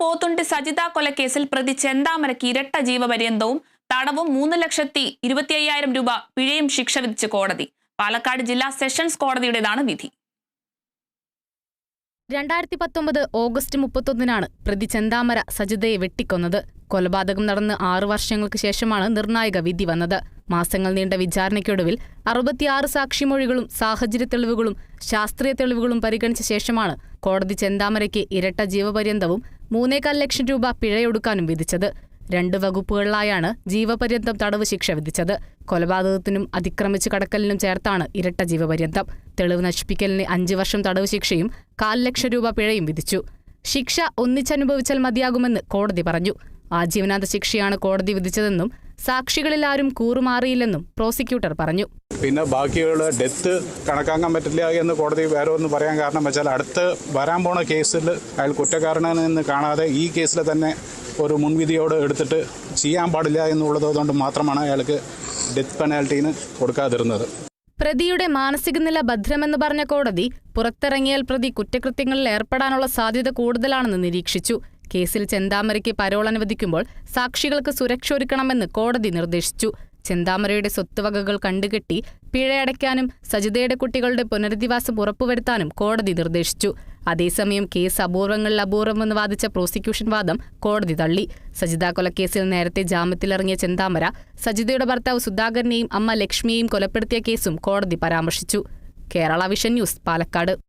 പോത്തുണ്ടി സജിത കൊലക്കേസിൽ പ്രതി ചെന്താമരയ്ക്ക് ഇരട്ട ജീവപര്യന്തവും തടവും മൂന്ന് ലക്ഷത്തി ഇരുപത്തി അയ്യായിരം രൂപ പിഴയും ശിക്ഷ വിധിച്ച് കോടതി. പാലക്കാട് ജില്ലാ സെഷൻസ് കോടതിയുടേതാണ് വിധി. രണ്ടായിരത്തി പത്തൊമ്പത് ഓഗസ്റ്റ് മുപ്പത്തൊന്നിനാണ് പ്രതി ചെന്താമര സജിതയെ വെട്ടിക്കൊന്നത്. കൊലപാതകം നടന്ന് ആറു വർഷങ്ങൾക്ക് ശേഷമാണ് നിർണായക വിധി വന്നത്. മാസങ്ങൾ നീണ്ട വിചാരണയ്ക്കൊടുവിൽ അറുപത്തിയാറ് സാക്ഷിമൊഴികളും സാഹചര്യ തെളിവുകളും ശാസ്ത്രീയ തെളിവുകളും പരിഗണിച്ച ശേഷമാണ് കോടതി ചെന്താമരയ്ക്ക് ഇരട്ട ജീവപര്യന്തവും മൂന്നേകാൽ ലക്ഷം രൂപ പിഴയൊടുക്കാനും വിധിച്ചത്. രണ്ട് വകുപ്പുകളിലായാണ് ജീവപര്യന്തം തടവ് ശിക്ഷ വിധിച്ചത്. കൊലപാതകത്തിനും അതിക്രമിച്ചു കടക്കലിനും ചേർത്താണ് ഇരട്ട ജീവപര്യന്തം. തെളിവ് നശിപ്പിക്കലിന് അഞ്ചു വർഷം തടവ് ശിക്ഷയും കാൽ ലക്ഷം രൂപ പിഴയും വിധിച്ചു. ശിക്ഷ ഒന്നിച്ചനുഭവിച്ചാൽ മതിയാകുമെന്ന് കോടതി പറഞ്ഞു. ആജീവനാന്ത ശിക്ഷയാണ് കോടതി വിധിച്ചതെന്നും സാക്ഷികളിൽ ആരും കൂറുമാറിയില്ലെന്നും പ്രോസിക്യൂട്ടർ പറഞ്ഞു. പിന്നെ ബാക്കിയുള്ള ഡെത്ത് കണക്കാക്കാൻ പറ്റില്ല എന്ന് കോടതി വേറെ ഒന്ന് പറയാൻ കാരണം വെച്ചാൽ അടുത്ത് വരാൻ പോണ കേസിൽ അയാൾ കുറ്റക്കാരനെന്ന് കാണാതെ ഈ കേസിൽ തന്നെ ഒരു മുൻവിധിയോട് എടുത്തിട്ട് ചെയ്യാൻ പാടില്ല എന്നുള്ളത് കൊണ്ട് മാത്രമാണ് അയാൾക്ക് ഡെത്ത് പെനാൽറ്റീന് കൊടുക്കാതിരുന്നത്. പ്രതിയുടെ മാനസിക നില ഭദ്രമെന്ന് പറഞ്ഞ കോടതി പുറത്തിറങ്ങിയാൽ പ്രതി കുറ്റകൃത്യങ്ങളിൽ ഏർപ്പെടാനുള്ള സാധ്യത കൂടുതലാണെന്ന് നിരീക്ഷിച്ചു. കേസിൽ ചെന്താമരയ്ക്ക് പരോൾ അനുവദിക്കുമ്പോൾ സാക്ഷികൾക്ക് സുരക്ഷ ഒരുക്കണമെന്ന് കോടതി നിർദ്ദേശിച്ചു. ചെന്താമരയുടെ സ്വത്തുവകകൾ കണ്ടുകെട്ടി പിഴയടയ്ക്കാനും സജിതയുടെ കുട്ടികളുടെ പുനരധിവാസം ഉറപ്പുവരുത്താനും കോടതി നിർദ്ദേശിച്ചു. അതേസമയം കേസ് അപൂർവങ്ങളിൽ അപൂർവമെന്ന് വാദിച്ച പ്രോസിക്യൂഷൻ വാദം കോടതി തള്ളി. സജിത കൊലക്കേസിൽ നേരത്തെ ജാമ്യത്തിലിറങ്ങിയ ചെന്താമര സജിതയുടെ ഭർത്താവ് സുധാകരനെയും അമ്മ ലക്ഷ്മിയെയും കൊലപ്പെടുത്തിയ കേസും കോടതി പരാമർശിച്ചു. Kerala vision news Palakkad.